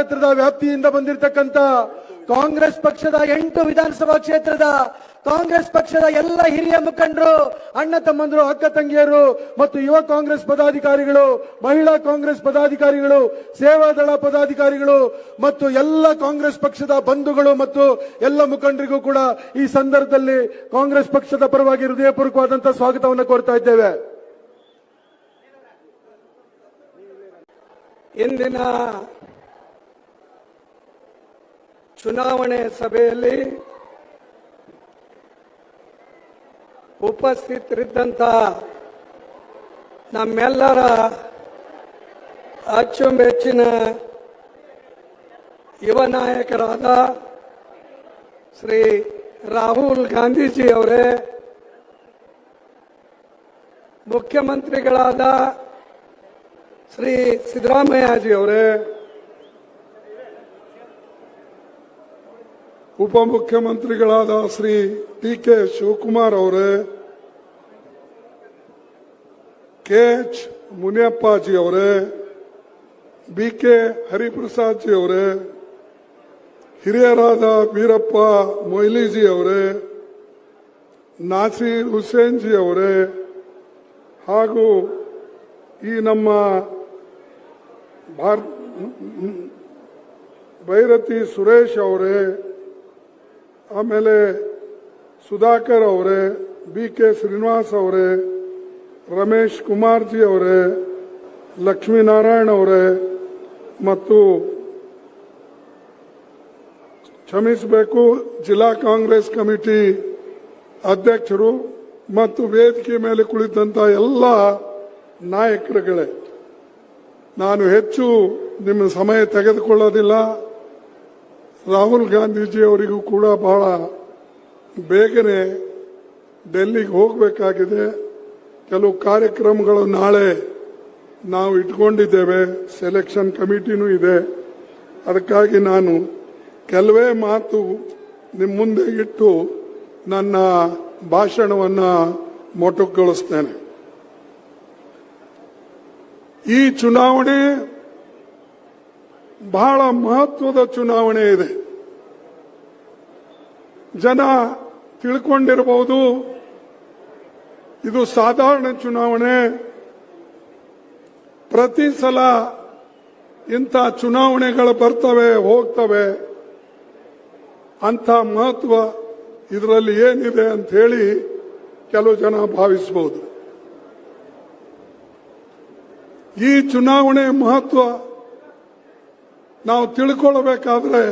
ಕ್ಷೇತ್ರದ ವ್ಯಾಪ್ತಿಯಿಂದ ಬಂದಿರತಕ್ಕಂತ ಕಾಂಗ್ರೆಸ್ ಪಕ್ಷದ ಎಂಟು ವಿಧಾನಸಭಾ ಕ್ಷೇತ್ರದ ಕಾಂಗ್ರೆಸ್ ಪಕ್ಷದ ಎಲ್ಲ ಹಿರಿಯ ಮುಖಂಡರು, ಅಣ್ಣ ತಮ್ಮಂದರು, ಅಕ್ಕ ತಂಗಿಯರು ಮತ್ತು ಯುವ ಕಾಂಗ್ರೆಸ್ ಪದಾಧಿಕಾರಿಗಳು, ಮಹಿಳಾ ಕಾಂಗ್ರೆಸ್ ಪದಾಧಿಕಾರಿಗಳು ಸೇವಾದಳ ಪದಾಧಿಕಾರಿಗಳು ಮತ್ತು ಎಲ್ಲ ಕಾಂಗ್ರೆಸ್ ಪಕ್ಷದ ಬಂಧುಗಳು ಮತ್ತು ಎಲ್ಲ ಮುಖಂಡರಿಗೂ ಕೂಡ ಈ ಸಂದರ್ಭದಲ್ಲಿ ಕಾಂಗ್ರೆಸ್ ಪಕ್ಷದ ಪರವಾಗಿ ಹೃದಯಪೂರ್ವಕವಾದಂತಹ ಸ್ವಾಗತವನ್ನು ಕೋರ್ತಾ ಇದ್ದೇವೆ. ಇಂದಿನ ಚುನಾವಣೆ ಸಭೆಯಲ್ಲಿ ಉಪಸ್ಥಿತರಿದ್ದಂಥ ನಮ್ಮೆಲ್ಲರ ಅಚ್ಚುಮೆಚ್ಚಿನ ಯುವ ನಾಯಕರಾದ ಶ್ರೀ ರಾಹುಲ್ ಗಾಂಧೀಜಿ ಅವರೇ ಮುಖ್ಯಮಂತ್ರಿಗಳಾದ ಶ್ರೀ ಸಿದ್ದರಾಮಯ್ಯಜಿ ಉಪಮುಖ್ಯಮಂತ್ರಿಗಳಾದ ಶ್ರೀ ಟಿ ಕೆ ಶಿವಕುಮಾರ್ ಅವರೇ ಕೆ ಎಚ್ ಮುನಿಯಪ್ಪಾಜಿ ಅವರೇ ಬಿ ಕೆ ಹರಿಪ್ರಸಾದ್ ಜಿ ಅವರೇ, ಹಿರಿಯರಾದ ವೀರಪ್ಪ ಮೊಯ್ಲಿಜಿ ಅವರೇ, ನಾಸೀರ್ ಹುಸೇನ್ ಜಿ ಅವರೇ, ಹಾಗೂ ಈ ನಮ್ಮ ಭಾರತ್ ಭೈರತಿ ಸುರೇಶ್ ಅವರೇ ಆಮೇಲೆ ಸುಧಾಕರ್ ಅವರೇ ಬಿ ಕೆ ಶ್ರೀನಿವಾಸ್ ಅವರೇ, ರಮೇಶ್ ಕುಮಾರ್ಜಿ ಅವರೇ, ಲಕ್ಷ್ಮೀನಾರಾಯಣ್ ಅವರೇ, ಮತ್ತು ಕ್ಷಮಿಸಬೇಕು, ಜಿಲ್ಲಾ ಕಾಂಗ್ರೆಸ್ ಕಮಿಟಿ ಅಧ್ಯಕ್ಷರು ಮತ್ತು ವೇದಿಕೆ ಮೇಲೆ ಕುಳಿತಂತ ಎಲ್ಲ ನಾಯಕರುಗಳೇ, ನಾನು ಹೆಚ್ಚು ನಿಮ್ಮ ಸಮಯ ತೆಗೆದುಕೊಳ್ಳೋದಿಲ್ಲ. ರಾಹುಲ್ ಗಾಂಧೀಜಿ ಅವರಿಗೂ ಕೂಡ ಬಹಳ ಬೇಗನೆ ಡೆಲ್ಲಿಗೆ ಹೋಗಬೇಕಾಗಿದೆ. ಕೆಲವು ಕಾರ್ಯಕ್ರಮಗಳು ನಾಳೆ ನಾವು ಇಟ್ಕೊಂಡಿದ್ದೇವೆ. ಸೆಲೆಕ್ಷನ್ ಕಮಿಟಿನೂ ಇದೆ. ಅದಕ್ಕಾಗಿ ನಾನು ಕೆಲವೇ ಮಾತು ನಿಮ್ಮ ಮುಂದೆ ಇಟ್ಟು ನನ್ನ ಭಾಷಣವನ್ನು ಮೊಟಕುಗೊಳಿಸ್ತೇನೆ. ಈ ಚುನಾವಣೆ ಬಹಳ ಮಹತ್ವದ ಚುನಾವಣೆ ಇದೆ. ಜನ ತಿಳ್ಕೊಂಡಿರಬಹುದು, ಇದು ಸಾಧಾರಣ ಚುನಾವಣೆ. ಪ್ರತಿ ಸಲ ಇಂಥ ಚುನಾವಣೆಗಳು ಬರ್ತವೆ, ಹೋಗ್ತವೆ. ಅಂಥ ಮಹತ್ವ ಇದರಲ್ಲಿ ಏನಿದೆ ಅಂತ ಹೇಳಿ ಕೆಲವು ಜನ ಭಾವಿಸಬಹುದು. ಈ ಚುನಾವಣೆ ಮಹತ್ವ ನಾವು ತಿಳ್ಕೊಳ್ಬೇಕಾದ್ರೆ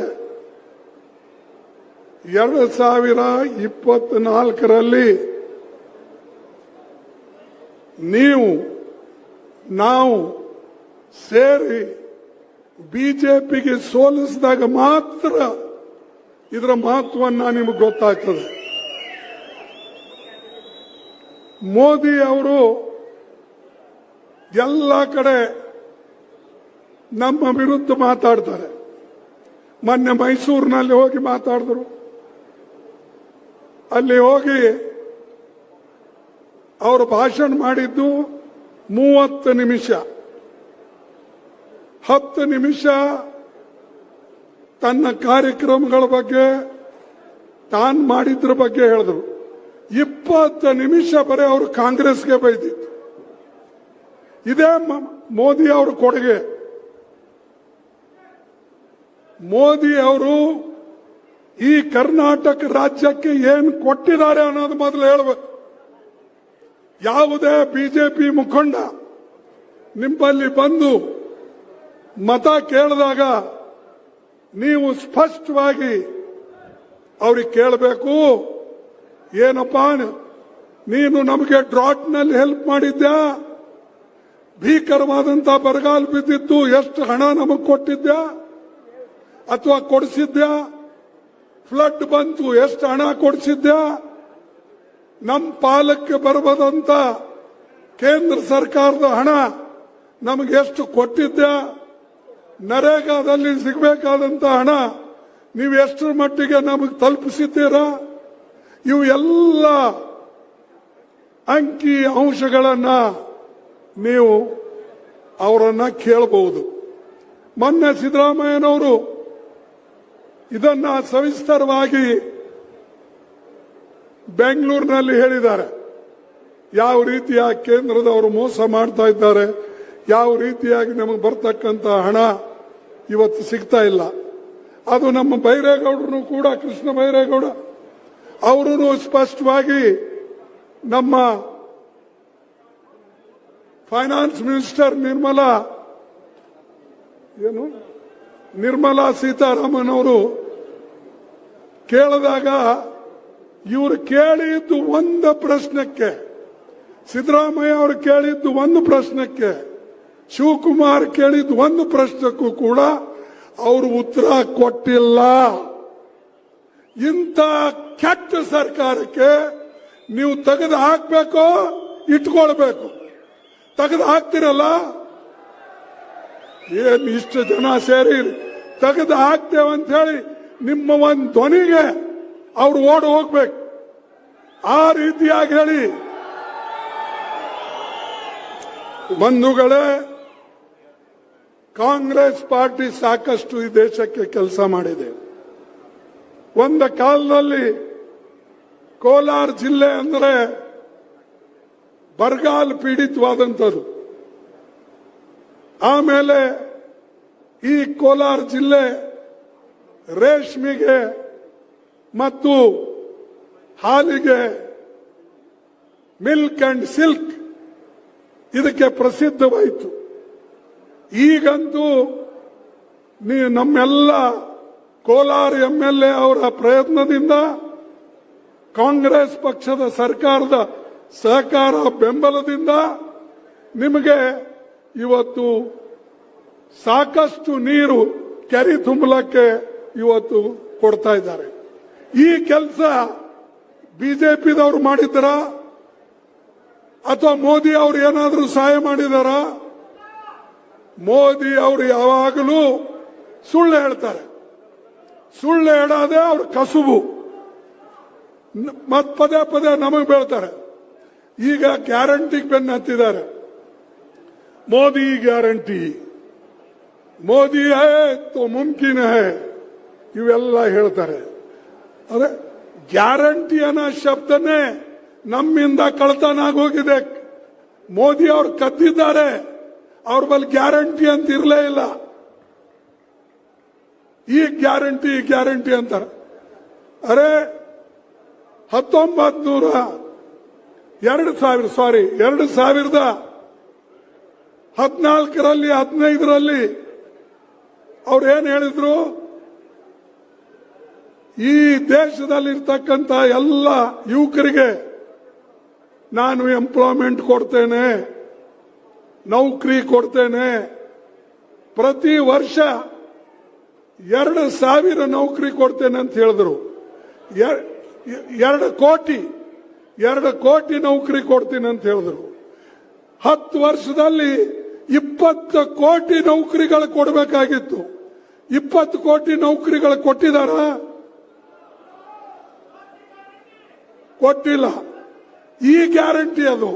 ಎರಡು ಸಾವಿರ ಇಪ್ಪತ್ನಾಲ್ಕರಲ್ಲಿ ನೀವು, ನಾವು ಸೇರಿ ಬಿಜೆಪಿಗೆ ಸೋಲಿಸಿದಾಗ ಮಾತ್ರ ಇದರ ಮಹತ್ವವನ್ನು ನಿಮಗೆ ಗೊತ್ತಾಗ್ತದೆ. ಮೋದಿ ಅವರು ಎಲ್ಲ ಕಡೆ ನಮ್ಮ ವಿರುದ್ಧ ಮಾತಾಡ್ತಾರೆ. ಮೊನ್ನೆ ಮೈಸೂರಿನಲ್ಲಿ ಹೋಗಿ ಮಾತಾಡಿದ್ರು. ಅಲ್ಲಿ ಹೋಗಿ ಅವರು ಭಾಷಣ ಮಾಡಿದ್ದು ಮೂವತ್ತು ನಿಮಿಷ. ಹತ್ತು ನಿಮಿಷ ತನ್ನ ಕಾರ್ಯಕ್ರಮಗಳ ಬಗ್ಗೆ ತಾನು ಮಾಡಿದ್ರ ಬಗ್ಗೆ ಹೇಳಿದ್ರು. ಇಪ್ಪತ್ತು ನಿಮಿಷ ಬರೀ ಅವರು ಕಾಂಗ್ರೆಸ್ಗೆ ಬೈದಿತ್ತು ಇದೇ ಮೋದಿ ಅವರ ಕೊಡುಗೆ. ಮೋದಿ ಅವರು ಈ ಕರ್ನಾಟಕ ರಾಜ್ಯಕ್ಕೆ ಏನು ಕೊಟ್ಟಿದ್ದಾರೆ ಅನ್ನೋದು ಮೊದಲು ಹೇಳಬೇಕು ಯಾವುದೇ ಬಿಜೆಪಿ ಮುಖಂಡ ನಿಮ್ಮಲ್ಲಿ ಬಂದು ಮತ ಕೇಳಿದಾಗ ನೀವು ಸ್ಪಷ್ಟವಾಗಿ ಅವ್ರಿಗೆ ಕೇಳಬೇಕು, ಏನಪ್ಪ ನೀನು ನಮಗೆ ಡ್ರಾಟ್ನಲ್ಲಿ ಹೆಲ್ಪ್ ಮಾಡಿದ್ಯಾ ಭೀಕರವಾದಂತಹ ಬರಗಾಲ ಬಿದ್ದಿತ್ತು, ಎಷ್ಟು ಹಣ ನಮಗೆ ಕೊಟ್ಟಿದ್ಯಾ ಅಥವಾ ಕೊಡಿಸಿದ್ದ ಫ್ಲಡ್ ಬಂತು, ಎಷ್ಟು ಹಣ ಕೊಡಿಸಿದ್ದ ನಮ್ಮ ಪಾಲಕ್ಕೆ ಬರಬಹುದಂತ ಕೇಂದ್ರ ಸರ್ಕಾರದ ಹಣ ನಮಗೆ ಎಷ್ಟು ಕೊಟ್ಟಿದ್ದ ನರೇಗಾದಲ್ಲಿ ಸಿಗಬೇಕಾದಂತ ಹಣ ನೀವು ಎಷ್ಟರ ಮಟ್ಟಿಗೆ ನಮಗೆ ತಲುಪಿಸಿದ್ದೀರಾ? ಇವು ಎಲ್ಲ ಅಂಕಿ ಅಂಶಗಳನ್ನ ನೀವು ಅವರನ್ನ ಕೇಳಬಹುದು ಮೊನ್ನೆ ಸಿದ್ದರಾಮಯ್ಯನವರು ಇದನ್ನ ಸವಿಸ್ತರವಾಗಿ ಬೆಂಗಳೂರಿನಲ್ಲಿ ಹೇಳಿದ್ದಾರೆ. ಯಾವ ರೀತಿಯ ಕೇಂದ್ರದವರು ಮೋಸ ಮಾಡ್ತಾ ಇದ್ದಾರೆ, ಯಾವ ರೀತಿಯಾಗಿ ನಮಗೆ ಬರ್ತಕ್ಕಂತ ಹಣ ಇವತ್ತು ಸಿಗ್ತಾ ಇಲ್ಲ. ಅದು ನಮ್ಮ ಬೈರೇಗೌಡರು ಕೂಡ, ಕೃಷ್ಣ ಬೈರೇಗೌಡ ಅವರು ಸ್ಪಷ್ಟವಾಗಿ ನಮ್ಮ ಫೈನಾನ್ಸ್ ಮಿನಿಸ್ಟರ್ ನಿರ್ಮಲಾ, ಏನು? ನಿರ್ಮಲಾ ಸೀತಾರಾಮನ್ ಅವರು ಕೇಳಿದಾಗ ಇವರು ಕೇಳಿದ್ದು ಒಂದು ಪ್ರಶ್ನಕ್ಕೆ, ಸಿದ್ದರಾಮಯ್ಯ ಅವರು ಕೇಳಿದ್ದು ಒಂದು ಪ್ರಶ್ನಕ್ಕೆ, ಶಿವಕುಮಾರ್ ಕೇಳಿದ್ದು ಒಂದು ಪ್ರಶ್ನಕ್ಕೂ ಕೂಡ ಅವರು ಉತ್ತರ ಕೊಟ್ಟಿಲ್ಲ. ಇಂಥ ಕೆಟ್ಟ ಸರ್ಕಾರಕ್ಕೆ ನೀವು ತೆಗೆದು ಹಾಕ್ಬೇಕು, ಇಟ್ಕೊಳ್ಬೇಕು. ತೆಗೆದು ಹಾಕ್ತಿರಲ್ಲ ಏನ್ ಇಷ್ಟು ಜನ ಸೇರಿ ತೆಗೆದು ಹಾಕ್ತೇವೆ ಅಂತ ಹೇಳಿ ನಿಮ್ಮ ಒಂದು ಧ್ವನಿಗೆ ಅವ್ರು ಓಡ್ ಹೋಗ್ಬೇಕು. ಆ ರೀತಿಯಾಗಿ ಹೇಳಿ. ಬಂಧುಗಳೇ, ಕಾಂಗ್ರೆಸ್ ಪಾರ್ಟಿ ಸಾಕಷ್ಟು ಈ ದೇಶಕ್ಕೆ ಕೆಲಸ ಮಾಡಿದೆ. ಒಂದು ಕಾಲದಲ್ಲಿ ಕೋಲಾರ ಜಿಲ್ಲೆ ಅಂದರೆ ಬರಗಾಲ ಪೀಡಿತವಾದಂಥದ್ದು. ಆಮೇಲೆ ಈ ಕೋಲಾರ ಜಿಲ್ಲೆ ರೇಷ್ಮೆಗೆ ಮತ್ತು ಹಾಲಿಗೆ ಮಿಲ್ಕ್ ಅಂಡ್ ಸಿಲ್ಕ್ ಇದಕ್ಕೆ ಪ್ರಸಿದ್ಧವಾಯಿತು. ಈಗಂತೂ ನೀ ನಮ್ಮೆಲ್ಲ ಕೋಲಾರ ಎಂ ಎಲ್ ಎ ಅವರ ಪ್ರಯತ್ನದಿಂದ ಕಾಂಗ್ರೆಸ್ ಪಕ್ಷದ ಸರ್ಕಾರದ ಸಹಕಾರ ಬೆಂಬಲದಿಂದ ನಿಮಗೆ ಇವತ್ತು ಸಾಕಷ್ಟು ನೀರು ಕೆರೆ ತುಂಬಲಕ್ಕೆ ಇವತ್ತು ಕೊಡ್ತಾ ಇದ್ದಾರೆ. ಈ ಕೆಲಸ ಬಿಜೆಪಿದವರು ಮಾಡಿದ್ದರ? ಅಥವಾ ಮೋದಿ ಅವರು ಏನಾದರೂ ಸಹಾಯ ಮಾಡಿದಾರ? ಮೋದಿ ಅವರು ಯಾವಾಗಲೂ ಸುಳ್ಳು ಹೇಳ್ತಾರೆ. ಸುಳ್ಳು ಹೇಳೋದೇ ಅವ್ರ ಕಸುಬು. ಮತ್ ಪದೇ ಪದೇ ನಮಗೆ ಬೀಳ್ತಾರೆ. ಈಗ ಗ್ಯಾರಂಟಿಗೆ ಬೆನ್ನ ಹತ್ತಿದ್ದಾರೆ. ಮೋದಿ ಗ್ಯಾರಂಟಿ. ಮೋದಿ ಹೇ ತೋ ಮುಮ್ಕಿನ್ ಹೇ, ಇವೆಲ್ಲ ಹೇಳ್ತಾರೆ. ಅದೇ, ಗ್ಯಾರಂಟಿ ಅನ್ನೋ ಶಬ್ದನೇ ನಮ್ಮಿಂದ ಕಳ್ತನ ಆಗೋಗಿದೆ ಮೋದಿ ಅವರು ಕದ್ದಿದ್ದಾರೆ. ಅವ್ರ ಬಳಿ ಗ್ಯಾರಂಟಿ ಅಂತ ಇರಲೇ ಇಲ್ಲ. ಈ ಗ್ಯಾರಂಟಿ ಗ್ಯಾರಂಟಿ ಅಂತಾರೆ. ಅರೆ ಹತ್ತೊಂಬತ್ ನೂರ ಎರಡು ಸಾವಿರ, ಸಾರಿ, ಎರಡು ಸಾವಿರದ ಹದಿನಾಲ್ಕರಲ್ಲಿ, ಹದಿನೈದರಲ್ಲಿ ಅವ್ರು ಏನ್ ಹೇಳಿದ್ರು? ಈ ದೇಶದಲ್ಲಿರ್ತಕ್ಕಂಥ ಎಲ್ಲ ಯುವಕರಿಗೆ ನಾನು ಎಂಪ್ಲಾಯ್ಮೆಂಟ್ ಕೊಡ್ತೇನೆ, ನೌಕರಿ ಕೊಡ್ತೇನೆ. ಪ್ರತಿ ವರ್ಷ ಎರಡು ಸಾವಿರ ನೌಕರಿ ಕೊಡ್ತೇನೆ ಅಂತ ಹೇಳಿದ್ರು. ಎರ್- ಎರಡು ಕೋಟಿ ಎರಡು ಕೋಟಿ ನೌಕರಿ ಕೊಡ್ತೀನಿ ಅಂತ ಹೇಳಿದ್ರು. ಹತ್ತು ವರ್ಷದಲ್ಲಿ ಇಪ್ಪತ್ತು ಕೋಟಿ ನೌಕರಿಗಳು ಕೊಡಬೇಕಾಗಿತ್ತು. ಇಪ್ಪತ್ತು ಕೋಟಿ ನೌಕರಿಗಳು ಕೊಟ್ಟಿದಾರ ಕೊಟ್ಟಿಲ್ಲ. ಈ ಗ್ಯಾರಂಟಿ ಅದು.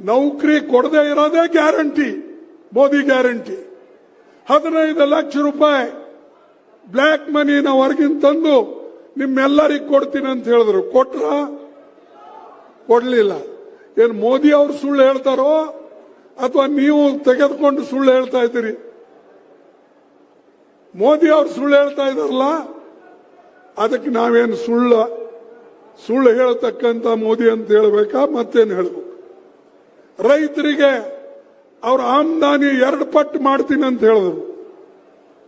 ನೌಕರಿ ಕೊಡದೇ ಇರೋದೇ ಗ್ಯಾರಂಟಿ. ಮೋದಿ ಗ್ಯಾರಂಟಿ. ಹದಿನೈದು ಲಕ್ಷ ರೂಪಾಯಿ ಬ್ಲ್ಯಾಕ್ ಮನಿನ ಹೊರಗಿನ ತಂದು ನಿಮ್ಮೆಲ್ಲರಿಗೆ ಕೊಡ್ತೀನಿ ಅಂತ ಹೇಳಿದ್ರು. ಕೊಟ್ರ? ಕೊಡ್ಲಿಲ್ಲ. ಏನು ಮೋದಿ ಅವರು ಸುಳ್ಳು ಹೇಳ್ತಾರೋ? ಅಥವಾ ನೀವು ತೆಗೆದುಕೊಂಡು ಸುಳ್ಳು ಹೇಳ್ತಾ ಇದ್ದೀರಿ? ಮೋದಿ ಅವರು ಸುಳ್ಳು ಹೇಳ್ತಾ ಇದ್ದಾರಲ್ಲ? ಅದಕ್ಕೆ ನಾವೇನು ಸುಳ್ಳು ಸುಳ್ಳು ಹೇಳ್ತಕ್ಕಂಥ ಮೋದಿ ಅಂತ ಹೇಳ್ಬೇಕಾ? ಮತ್ತೇನು ಹೇಳ್ಬೇಕು? ರೈತರಿಗೆ ಅವ್ರ ಆಮದಾನಿ ಎರಡು ಪಟ್ಟು ಮಾಡ್ತೀನಿ ಅಂತ ಹೇಳಿದ್ರು.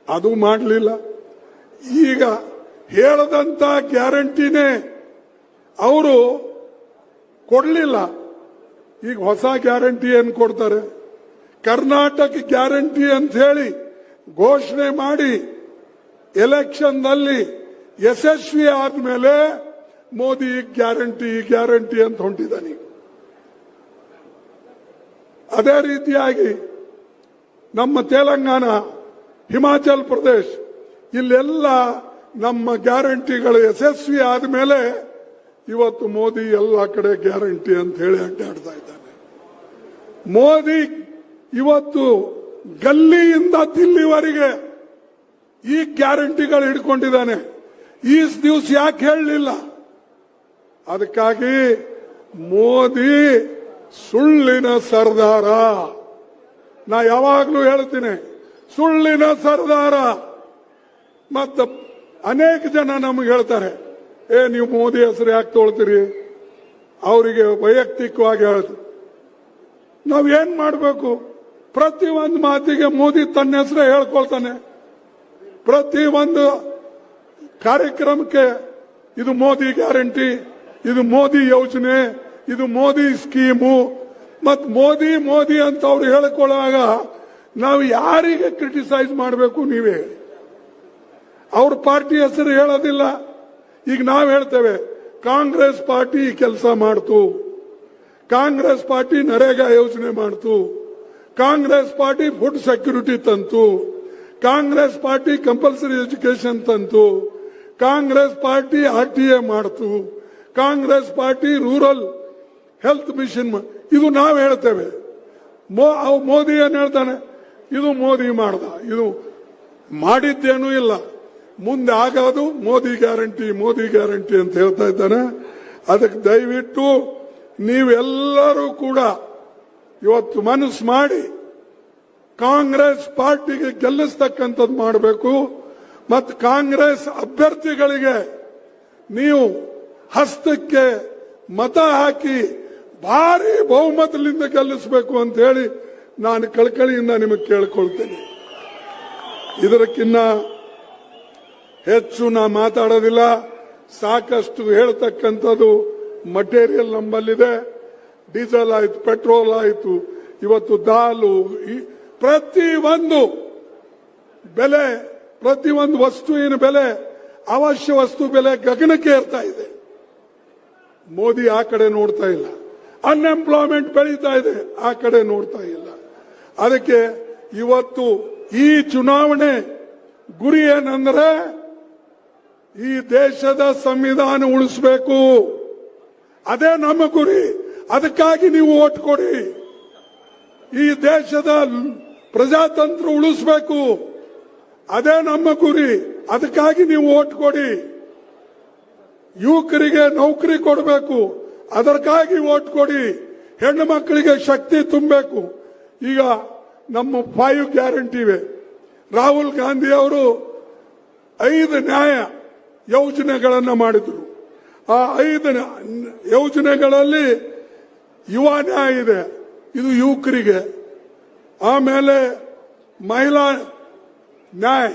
ಅದು ಮಾಡಲಿಲ್ಲ. ಈಗ ಹೇಳದಂತ ಗ್ಯಾರಂಟಿನೇ ಅವರು ಕೊಡಲಿಲ್ಲ. ಈಗ ಹೊಸ ಗ್ಯಾರಂಟಿ ಏನು ಕೊಡ್ತಾರೆ ಕರ್ನಾಟಕ ಗ್ಯಾರಂಟಿ ಅಂತ ಹೇಳಿ ಘೋಷಣೆ ಮಾಡಿ ಎಲೆಕ್ಷನ್ನಲ್ಲಿ ಯಶಸ್ವಿ ಆದ್ಮೇಲೆ ಮೋದಿ ಗ್ಯಾರಂಟಿ ಗ್ಯಾರಂಟಿ ಅಂತ ಹೊಂಟಿದ್ದಾನೆ. ಅದೇ ರೀತಿಯಾಗಿ ನಮ್ಮ ತೆಲಂಗಾಣ, ಹಿಮಾಚಲ್ ಪ್ರದೇಶ್, ಇಲ್ಲೆಲ್ಲ ನಮ್ಮ ಗ್ಯಾರಂಟಿಗಳು ಯಶಸ್ವಿ ಆದ್ಮೇಲೆ ಇವತ್ತು ಮೋದಿ ಎಲ್ಲ ಕಡೆ ಗ್ಯಾರಂಟಿ ಅಂತ ಹೇಳಿ ಅಡ್ಡಾಡ್ತಾ ಮೋದಿ ಇವತ್ತು ಗಲ್ಲಿಯಿಂದ ದಿಲ್ಲಿವರೆಗೆ ಈ ಗ್ಯಾರಂಟಿಗಳು ಹಿಡ್ಕೊಂಡಿದ್ದಾನೆ. ಈ ದಿವಸ ಯಾಕೆ ಹೇಳಲಿಲ್ಲ? ಅದಕ್ಕಾಗಿ ಮೋದಿ ಸುಳ್ಳಿನ ಸರ್ದಾರ. ನಾ ಯಾವಾಗ್ಲೂ ಹೇಳ್ತೀನಿ, ಸುಳ್ಳಿನ ಸರ್ದಾರ. ಮತ್ತ ಅನೇಕ ಜನ ನಮ್ಗೆ ಹೇಳ್ತಾರೆ, ಏ, ನೀವು ಮೋದಿ ಹೆಸರು ಯಾಕೆ ತೊಳ್ತೀರಿ ಅವರಿಗೆ ವೈಯಕ್ತಿಕವಾಗಿ ಹೇಳ್ತು ನಾವ್ ಏನ್ ಮಾಡಬೇಕು? ಪ್ರತಿ ಒಂದು ಮಾತಿಗೆ ಮೋದಿ ತನ್ನ ಹೆಸರೇ ಹೇಳ್ಕೊಳ್ತಾನೆ. ಪ್ರತಿ ಒಂದು ಕಾರ್ಯಕ್ರಮಕ್ಕೆ ಇದು ಮೋದಿ ಗ್ಯಾರಂಟಿ, ಇದು ಮೋದಿ ಯೋಜನೆ, ಇದು ಮೋದಿ ಸ್ಕೀಮು. ಮತ್ ಮೋದಿ ಮೋದಿ ಅಂತ ಅವ್ರು ಹೇಳಿಕೊಳ್ಳುವಾಗ ನಾವು ಯಾರಿಗೆ ಕ್ರಿಟಿಸೈಸ್ ಮಾಡಬೇಕು ನೀವೇ? ಅವ್ರ ಪಾರ್ಟಿ ಹೆಸರು ಹೇಳೋದಿಲ್ಲ. ಈಗ ನಾವು ಹೇಳ್ತೇವೆ, ಕಾಂಗ್ರೆಸ್ ಪಾರ್ಟಿ ಕೆಲಸ ಮಾಡ್ತು. ಕಾಂಗ್ರೆಸ್ ಪಾರ್ಟಿ ನರೇಗಾ ಯೋಜನೆ ಮಾಡ್ತು. ಕಾಂಗ್ರೆಸ್ ಪಾರ್ಟಿ ಫುಡ್ ಸೆಕ್ಯೂರಿಟಿ ತಂತು. ಕಾಂಗ್ರೆಸ್ ಪಾರ್ಟಿ ಕಂಪಲ್ಸರಿ ಎಜುಕೇಶನ್ ತಂತು. Congress party R T A ಮಾಡ್ತು. Congress party rural health mission ಇದು ನಾವು ಹೇಳ್ತೇವೆ. ಮೋದಿ ಏನ್ ಹೇಳ್ತಾನೆ? ಇದು ಮೋದಿ ಮಾಡ್ದ. ಇದು ಮಾಡಿದ್ದೇನೂ ಇಲ್ಲ. ಮುಂದೆ ಆಗೋದು ಮೋದಿ ಗ್ಯಾರಂಟಿ ಮೋದಿ ಗ್ಯಾರಂಟಿ ಅಂತ ಹೇಳ್ತಾ ಇದ್ದಾನೆ. ಅದಕ್ಕೆ ದಯವಿಟ್ಟು ನೀವೆಲ್ಲರೂ ಕೂಡ ಇವತ್ತು ಮನಸ್ಸು ಮಾಡಿ ಕಾಂಗ್ರೆಸ್ ಪಾರ್ಟಿಗೆ ಗೆಲ್ಲಿಸ್ತಕ್ಕಂಥದ್ದು ಮಾಡಬೇಕು. ಮತ್ತು ಕಾಂಗ್ರೆಸ್ ಅಭ್ಯರ್ಥಿಗಳಿಗೆ ನೀವು ಹಸ್ತಕ್ಕೆ ಮತ ಹಾಕಿ ಭಾರಿ ಬಹುಮತದಿಂದ ಗೆಲ್ಲಿಸಬೇಕು ಅಂತ ಹೇಳಿ ನಾನು ಕಳಕಳಿಯಿಂದ ನಿಮಗೆ ಕೇಳಿಕೊಳ್ತೇನೆ. ಇದಕ್ಕಿನ್ನ ಹೆಚ್ಚು ನಾ ಮಾತಾಡೋದಿಲ್ಲ. ಸಾಕಷ್ಟು ಹೇಳ್ತಕ್ಕಂಥದ್ದು ಮಟೀರಿಯಲ್ ನಮ್ಮಲ್ಲಿದೆ. ಡೀಸೆಲ್ ಆಯಿತು ಪೆಟ್ರೋಲ್ ಆಯಿತು, ಇವತ್ತು ದಾಲು ಪ್ರತಿ ಒಂದು ಬೆಲೆ ಪ್ರತಿ ಒಂದು ವಸ್ತುವಿನ ಬೆಲೆ, ಅವಶ್ಯ ವಸ್ತು ಬೆಲೆ ಗಗನಕ್ಕೆ ಏರ್ತಾ ಇದೆ. ಮೋದಿ ಆ ಕಡೆ ನೋಡ್ತಾ ಇಲ್ಲ. ಅನ್ಎಂಪ್ಲಾಯ್ಮೆಂಟ್ ಬೆಳೀತಾ ಇದೆ, ಆ ಕಡೆ ನೋಡ್ತಾ ಇಲ್ಲ. ಅದಕ್ಕೆ ಇವತ್ತು ಈ ಚುನಾವಣೆ ಗುರಿ ಏನಂದ್ರೆ ಈ ದೇಶದ ಸಂವಿಧಾನ ಉಳಿಸಬೇಕು. ಅದೇ ನಮ್ಮ ಗುರಿ. ಅದಕ್ಕಾಗಿ ನೀವು ಓಟ್ ಕೊಡಿ. ಈ ದೇಶದ ಪ್ರಜಾತಂತ್ರ ಉಳಿಸಬೇಕು. ಅದೇ ನಮ್ಮ ಗುರಿ. ಅದಕ್ಕಾಗಿ ನೀವು ಓಟ್ ಕೊಡಿ. ಯುವಕರಿಗೆ ನೌಕರಿ ಕೊಡಬೇಕು. ಅದಕ್ಕಾಗಿ ಓಟ್ ಕೊಡಿ. ಹೆಣ್ಣು ಮಕ್ಕಳಿಗೆ ಶಕ್ತಿ ತುಂಬಬೇಕು. ಈಗ ನಮ್ಮ ಫೈವ್ ಗ್ಯಾರಂಟಿ ಇವೆ. ರಾಹುಲ್ ಗಾಂಧಿ ಅವರು ಐದು ನ್ಯಾಯ ಯೋಜನೆಗಳನ್ನು ಮಾಡಿದ್ರು. ಆ ಐದು ಯೋಜನೆಗಳಲ್ಲಿ ಯುವ ನ್ಯಾಯ ಇದೆ. ಇದು ಯುವಕರಿಗೆ. ಆಮೇಲೆ ಮಹಿಳಾ ನ್ಯಾಯ,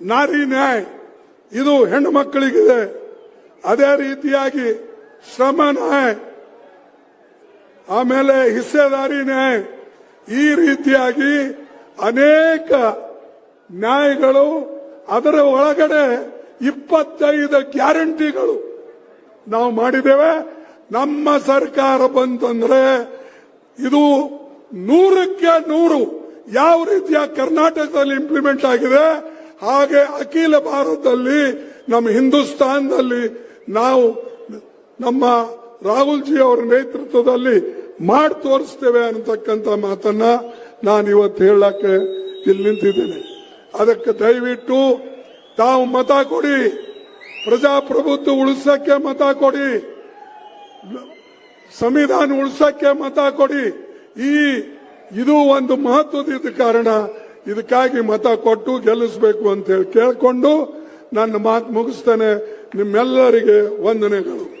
ನಾರಿ ನ್ಯಾಯ, ಇದು ಹೆಣ್ಣು ಮಕ್ಕಳಿಗಿದೆ. ಅದೇ ರೀತಿಯಾಗಿ ಶ್ರಮ ನ್ಯಾಯ, ಆಮೇಲೆ ಹಿಸ್ಸೆದಾರಿ ನ್ಯಾಯ, ಈ ರೀತಿಯಾಗಿ ಅನೇಕ ನ್ಯಾಯಗಳು ಅದರ ಒಳಗಡೆ ಇಪ್ಪತ್ತೈದು ಗ್ಯಾರಂಟಿಗಳು ನಾವು ಮಾಡಿದ್ದೇವೆ. ನಮ್ಮ ಸರ್ಕಾರ ಬಂತಂದ್ರೆ ಇದು ನೂರಕ್ಕೆ ನೂರು ಯಾವ ರೀತಿಯ ಕರ್ನಾಟಕದಲ್ಲಿ ಇಂಪ್ಲಿಮೆಂಟ್ ಆಗಿದೆ, ಹಾಗೆ ಅಖಿಲ ಭಾರತದಲ್ಲಿ ನಮ್ಮ ಹಿಂದೂಸ್ತಾನದಲ್ಲಿ ನಾವು ನಮ್ಮ ರಾಹುಲ್ ಜಿ ಅವರ ನೇತೃತ್ವದಲ್ಲಿ ಮಾಡಿ ತೋರಿಸ್ತೇವೆ ಅನ್ನತಕ್ಕಂಥ ಮಾತನ್ನ ನಾನು ಇವತ್ತು ಹೇಳಕ್ಕೆ ಇಲ್ಲಿ ನಿಂತಿದ್ದೇನೆ. ಅದಕ್ಕೆ ದಯವಿಟ್ಟು ತಾವು ಮತ ಕೊಡಿ. ಪ್ರಜಾಪ್ರಭುತ್ವ ಉಳಿಸಕ್ಕೆ ಮತ ಕೊಡಿ. ಸಂವಿಧಾನ ಉಳಿಸಕ್ಕೆ ಮತ ಕೊಡಿ. ಈ, ಇದು ಒಂದು ಮಹತ್ವದ ಕಾರಣ. ಇದಕ್ಕಾಗಿ ಮತ ಕೊಟ್ಟು ಗೆಲ್ಲಿಸಬೇಕು ಅಂತ ಹೇಳಿ ಕೇಳಿಕೊಂಡು ನನ್ನ ಮಾತು ಮುಗಿಸ್ತೇನೆ. ನಿಮ್ಮೆಲ್ಲರಿಗೆ ವಂದನೆಗಳು.